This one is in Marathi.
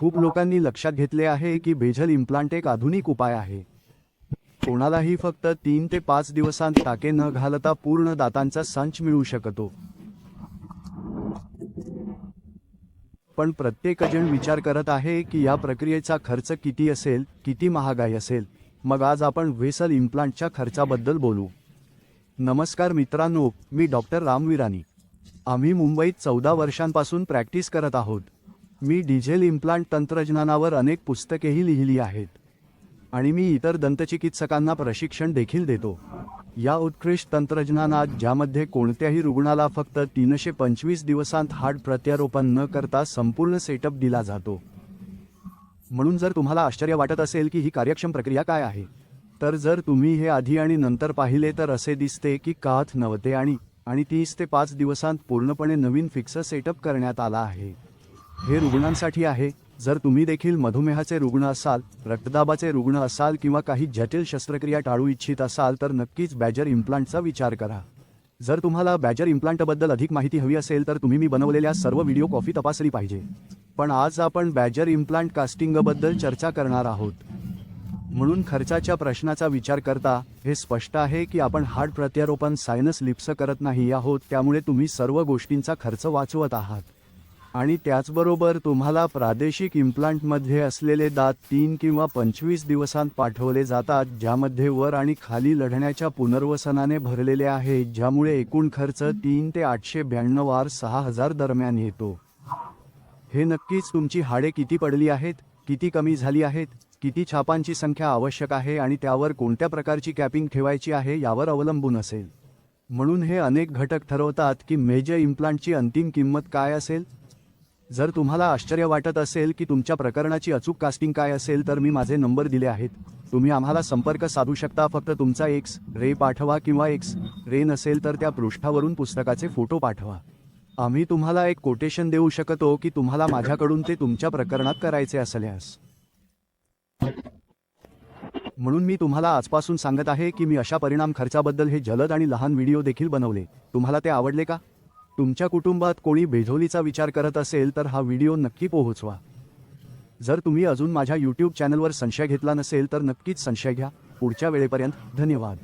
खूप लोकांनी लक्षात घेतले आहे की बेझल इम्प्लांट एक आधुनिक उपाय आहे. कोणालाही फक्त तीन ते पाच दिवसांत टाके न घालता पूर्ण दातांचा संच मिळू शकतो. पण प्रत्येकजण विचार करत आहे की या प्रक्रियेचा खर्च किती असेल किती महागाई असेल. मग आज आपण व्हेसल इम्प्लांटच्या खर्चाबद्दल बोलू. नमस्कार मित्रांनो मी डॉक्टर रामवीरानी. आम्ही मुंबईत चौदा वर्षांपासून प्रॅक्टिस करत आहोत. मी डिझेल इम्प्लांट तंत्रज्ञानावर अनेक पुस्तकेही लिहिली आहेत. आणि मी इतर दंतचिकित्सकांना प्रशिक्षण देखील देतो. या उत्कृष्ट तंत्रज्ञानात ज्यामध्ये कोणत्याही रुग्णाला फक्त तीनशे पंचवीस दिवसांत हाड प्रत्यारोपण न करता संपूर्ण सेटअप दिला जातो. म्हणून जर तुम्हाला आश्चर्य वाटत असेल की ही कार्यक्षम प्रक्रिया काय आहे तर जर तुम्ही हे आधी आणि नंतर पाहिले तर असे दिसते की काथ नव्हते आणि आणि तीस ते पाच दिवसांत पूर्णपणे नवीन फिक्स सेटअप करण्यात आला आहे. हे रुग्णांसाठी आहे. जर तुम्ही देखील मधुमेहाचे रुग्ण असाल रक्तदाबाचे रुग्ण असाल किंवा काही जटिल शस्त्रक्रिया टाळू इच्छित असाल तर नक्कीच बॅजर इम्प्लांटचा विचार करा. जर तुम्हाला बॅजर इम्प्लांटबद्दल अधिक माहिती हवी असेल तर तुम्ही मी बनवलेल्या सर्व व्हिडिओ कॉफी तपासली पाहिजे. पण आज आपण बॅजर इम्प्लांट कास्टिंगबद्दल चर्चा करणार आहोत. म्हणून खर्चाच्या प्रश्नाचा विचार करता हे स्पष्ट आहे की आपण हार्ट प्रत्यारोपण सायनस लिप्स करत नाही आहोत त्यामुळे तुम्ही सर्व गोष्टींचा खर्च वाचवत आहात. आणि त्याचबरोबर तुम्हाला प्रादेशिक इम्प्लांटमध्ये असलेले दात तीन किंवा पंचवीस दिवसांत पाठवले जातात ज्यामध्ये वर आणि खाली लढण्याच्या पुनर्वसनाने भरलेले आहे ज्यामुळे एकूण खर्च तीन ते आठशे ब्याण्णव वार सहा हजार दरम्यान येतो. हे नक्कीच तुमची हाडे किती पडली आहेत किती कमी झाली आहेत किती छापांची संख्या आवश्यक आहे आणि त्यावर कोणत्या प्रकारची कॅपिंग ठेवायची आहे यावर अवलंबून असेल. म्हणून हे अनेक घटक ठरवतात की मेजर इम्प्लांटची अंतिम किंमत काय असेल? जर तुम्हाला आश्चर्य वाटत असेल की तुमच्या प्रकरणाची अचूक कास्टिंग काय असेल तर मी माझे नंबर दिले आहेत. तुम्ही आम्हाला संपर्क साधू शकता फक्त तुमचा एक्स रे पाठवा किंवा एक्स रे नसेल तर त्या पृष्ठावरून पुस्तकाचे फोटो पाठवा. आम्ही तुम्हाला एक कोटेशन देऊ शकतो की तुम्हाला माझ्याकडून ते तुमच्या प्रकरणात करायचे असल्यास. म्हणून मी तुम्हाला आजपासून सांगत आहे की मी अशा परिणाम खर्चाबद्दल हे जलद आणि लहान व्हिडिओ देखील बनवले. तुम्हाला ते आवडले का? तुमच्या कुटुंबात कोणी बेझोलीचा विचार करत असेल तर हा व्हिडिओ नक्की पोहोचवा. जर तुम्ही अजून माझ्या यूट्यूब चॅनलवर संशय घेतला नसेल तर नक्कीच संशय घ्या. पुढच्या वेळेपर्यंत धन्यवाद.